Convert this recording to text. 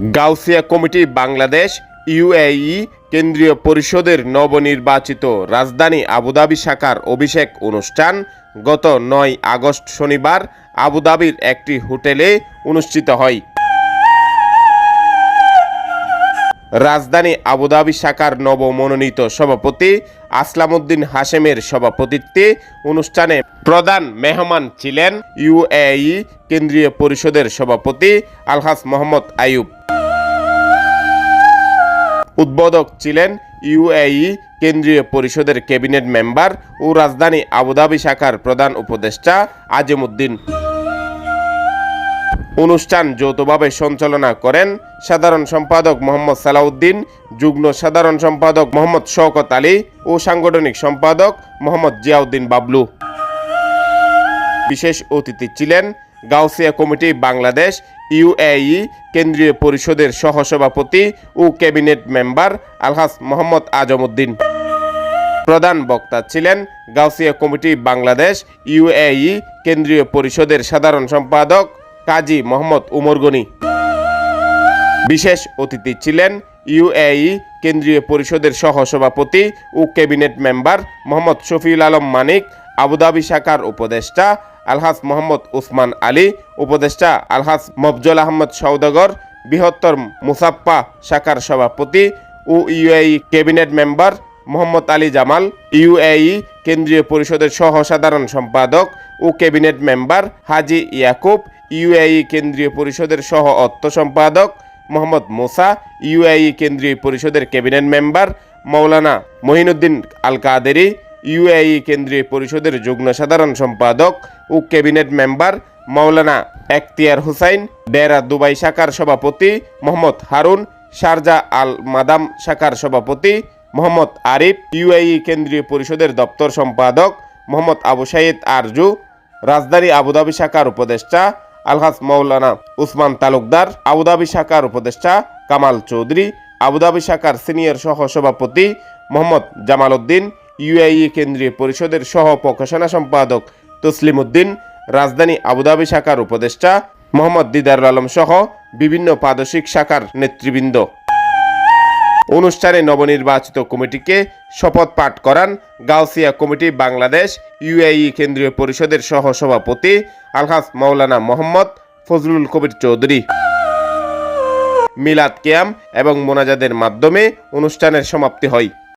Gausia committee Bangladesh UAE কেন্দ্রীয় পরিষদের নবনির্বাচিত রাজধানী আবুধাবি শাখার অভিষেক অনুষ্ঠান গত নয় আগস্ট শনিবার আবুধাবির একটি হোটেলে অনুষ্ঠিত হয়। রাজধানী আবুধাবি শাখার নবমনোনীত সভাপতি আসলামউদ্দিন হাশেমের সভাপতিত্বে অনুষ্ঠানে প্রধান মেহমান ছিলেন ইউএই কেন্দ্রীয় পরিষদের সভাপতি আলহাস মোহাম্মদ আইয়ুব। উদ্বোধক ছিলেন ইউএই কেন্দ্রীয় পরিষদের ক্যাবিনেট মেম্বার ও রাজধানী আবুধাবি শাখার প্রধান উপদেষ্টা আজিমুদ্দিন। অনুষ্ঠান যৌথভাবে সঞ্চালনা করেন সাধারণ সম্পাদক মোহাম্মদ সালাউদ্দিন, যুগ্ম সাধারণ সম্পাদক মোহাম্মদ শওকত আলী ও সাংগঠনিক সম্পাদক মোহাম্মদ জিয়াউদ্দিন বাবলু। বিশেষ অতিথি ছিলেন গাউসিয়া কমিটি বাংলাদেশ ইউএই কেন্দ্রীয় পরিষদের সহসভাপতি ও ক্যাবিনেট মেম্বার আলহাস মোহাম্মদ আজমউদ্দিন প্রধান বক্তা ছিলেন গাউসিয়া কমিটি বাংলাদেশ ইউএই কেন্দ্রীয় পরিষদের সাধারণ সম্পাদক কাজী মোহাম্মদ উমর গনি। বিশেষ অতিথি ছিলেন ইউএই কেন্দ্রীয় পরিষদের সহসভাপতি ও cabinet member Mohammad Shafiul Alam Manik, Abu Dhabi শাখার উপদেষ্টা আলহাস মোহাম্মদ উসমান আলী, উপদেষ্টা আলহাস মফজল আহমদ সৌদাগর বৃহত্তর মুসাপ্পা শাখার সভাপতি ও UAE cabinet member Mohammad Ali Jamal, UAE কেন্দ্রীয় পরিষদের সহ সাধারণ সম্পাদক ও cabinet member Haji Yakub, UAE কেন্দ্রীয় পরিষদের সহ অর্থ সম্পাদক মোহাম্মদ মোসা, ইউএই কেন্দ্রীয় পরিষদের cabinet member Maulana Mohiuddin Al Qadri UAE কেন্দ্রীয় পরিষদের যুগ্ম সাধারণ সম্পাদক ও ক্যাবিনেট মেম্বার মৌলানা এখতিয়ার হুসাইন ডেরা দুবাই শাখার সভাপতি Mohammad Harun, Sharjah Al Madam শাখার সভাপতি মোহাম্মদ আরিফ, ইউএই কেন্দ্রীয় পরিষদের দপ্তর সম্পাদক মোহাম্মদ আবু সাইদ আরজু, রাজধানী আবুধাবি শাখার উপদেষ্টা আলহাস মৌলানা উসমান তালুকদার, আবুধাবি শাখার উপদেষ্টা কামাল চৌধুরী, আবুধাবি শাখার সিনিয়র সহ সভাপতি মোহাম্মদ জামাল উদ্দিন ইউএই কেন্দ্রীয় পরিষদের সহ প্রকাশনা সম্পাদক তসলিম উদ্দিন রাজধানী আবুধাবি শাখার উপদেষ্টা মোহাম্মদ দিদারুল আলম সহ বিভিন্ন প্রাদেশিক শাখার নেতৃবৃন্দ। অনুষ্ঠানে নবনির্বাচিত কমিটিকে শপথ পাঠ করান গাউসিয়া কমিটি বাংলাদেশ, ইউএই কেন্দ্রীয় পরিষদের সহ সভাপতি আলহাস মাওলানা মোহাম্মদ ফজলুল কবির চৌধুরী। মিলাদ কিয়াম এবং মোনাজাদের মাধ্যমে অনুষ্ঠানের সমাপ্তি হয়।